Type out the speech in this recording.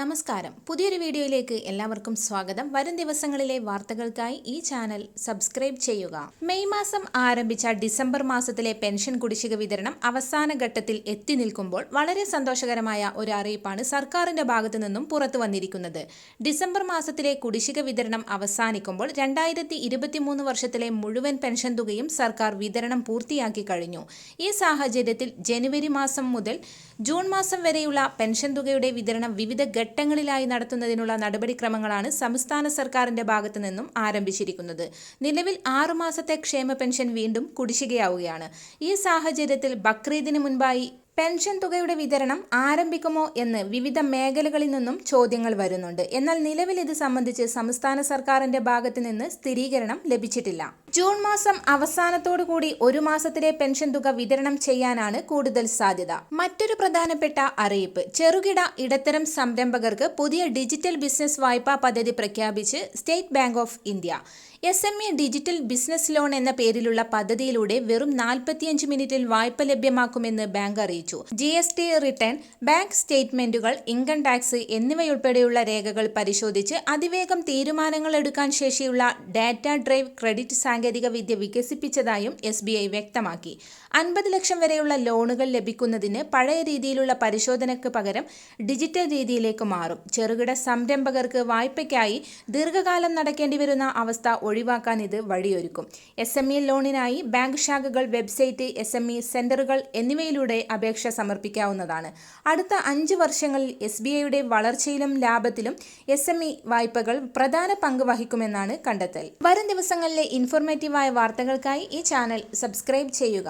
നമസ്കാരം. പുതിയൊരു വീഡിയോയിലേക്ക് എല്ലാവർക്കും സ്വാഗതം. വരും ദിവസങ്ങളിലെ വാർത്തകൾക്കായി ഈ ചാനൽ സബ്സ്ക്രൈബ് ചെയ്യുക. മെയ് മാസം ആരംഭിച്ച ഡിസംബർ മാസത്തിലെ പെൻഷൻ കുടിശ്ശിക വിതരണം അവസാന ഘട്ടത്തിൽ എത്തി നിൽക്കുമ്പോൾ വളരെ സന്തോഷകരമായ ഒരു അറിയിപ്പാണ് സർക്കാരിന്റെ ഭാഗത്തു നിന്നും പുറത്തു വന്നിരിക്കുന്നത്. ഡിസംബർ മാസത്തിലെ കുടിശ്ശിക വിതരണം അവസാനിക്കുമ്പോൾ രണ്ടായിരത്തി വർഷത്തിലെ മുഴുവൻ പെൻഷൻ തുകയും സർക്കാർ വിതരണം പൂർത്തിയാക്കി കഴിഞ്ഞു. ഈ സാഹചര്യത്തിൽ ജനുവരി മാസം മുതൽ ജൂൺ മാസം വരെയുള്ള പെൻഷൻ തുകയുടെ വിതരണം വിവിധ ഘട്ടങ്ങളിലായി നടത്തുന്നതിനുള്ള നടപടിക്രമങ്ങളാണ് സംസ്ഥാന സർക്കാരിന്റെ ഭാഗത്തു നിന്നും ആരംഭിച്ചിരിക്കുന്നത്. നിലവിൽ ആറുമാസത്തെ ക്ഷേമ പെൻഷൻ വീണ്ടും കുടിശ്ശികയാവുകയാണ്. ഈ സാഹചര്യത്തിൽ ബക്രീദിന് മുൻപായി പെൻഷൻ തുകയുടെ വിതരണം ആരംഭിക്കുമോ എന്ന് വിവിധ മേഖലകളിൽ നിന്നും ചോദ്യങ്ങൾ വരുന്നുണ്ട്. എന്നാൽ നിലവിൽ ഇത് സംബന്ധിച്ച് സംസ്ഥാന സർക്കാരിന്റെ ഭാഗത്ത് നിന്ന് സ്ഥിരീകരണം ലഭിച്ചിട്ടില്ല. ജൂൺ മാസം അവസാനത്തോടു കൂടി ഒരു മാസത്തിലെ പെൻഷൻ തുക വിതരണം ചെയ്യാനാണ് കൂടുതൽ സാധ്യത. മറ്റൊരു പ്രധാനപ്പെട്ട അറിയിപ്പ്. ചെറുകിട ഇടത്തരം സംരംഭകർക്ക് പുതിയ ഡിജിറ്റൽ ബിസിനസ് വായ്പാ പദ്ധതി പ്രഖ്യാപിച്ച് State Bank of India. S M E digital business loan എന്ന പേരിലുള്ള പദ്ധതിയിലൂടെ വെറും നാൽപ്പത്തിയഞ്ച് മിനിറ്റിൽ വായ്പ ലഭ്യമാക്കുമെന്ന് ബാങ്ക് അറിയിച്ചു. G S T return bank സ്റ്റേറ്റ്മെന്റുകൾ ഇൻകം ടാക്സ് എന്നിവയുൾപ്പെടെയുള്ള രേഖകൾ പരിശോധിച്ച് അതിവേഗം തീരുമാനങ്ങൾ എടുക്കാൻ ശേഷിയുള്ള ഡാറ്റ ഡ്രൈവ് ക്രെഡിറ്റ് സാങ്കേതിക വിദ്യ വികസിപ്പിച്ചതായും എസ് ബി ഐ വ്യക്തമാക്കി. അൻപത് ലക്ഷം വരെയുള്ള ലോണുകൾ ലഭിക്കുന്നതിന് പഴയ രീതിയിലുള്ള പരിശോധനയ്ക്ക് പകരം ഡിജിറ്റൽ രീതിയിലേക്ക് മാറും. ചെറുകിട സംരംഭകർക്ക് വായ്പയ്ക്കായി ദീർഘകാലം നടക്കേണ്ടി വരുന്ന അവസ്ഥ ഒഴിവാക്കാൻ ഇത് വഴിയൊരുക്കും. എസ് എം ഇ ലോണിനായി ബാങ്ക് ശാഖകൾ വെബ്സൈറ്റ് എസ് എം ഇ സെന്ററുകൾ എന്നിവയിലൂടെ അപേക്ഷ സമർപ്പിക്കാവുന്നതാണ്. അടുത്ത അഞ്ച് വർഷങ്ങളിൽ എസ് ബി ഐയുടെ വളർച്ചയിലും ലാഭത്തിലും എസ് എം ഇ വായ്പകൾ പ്രധാന പങ്ക് വഹിക്കുമെന്നാണ് കണ്ടെത്തൽ. വരും ദിവസങ്ങളിലെ ഇൻഫോർമേറ്റീവായ വാർത്തകൾക്കായി ഈ ചാനൽ സബ്സ്ക്രൈബ് ചെയ്യുക.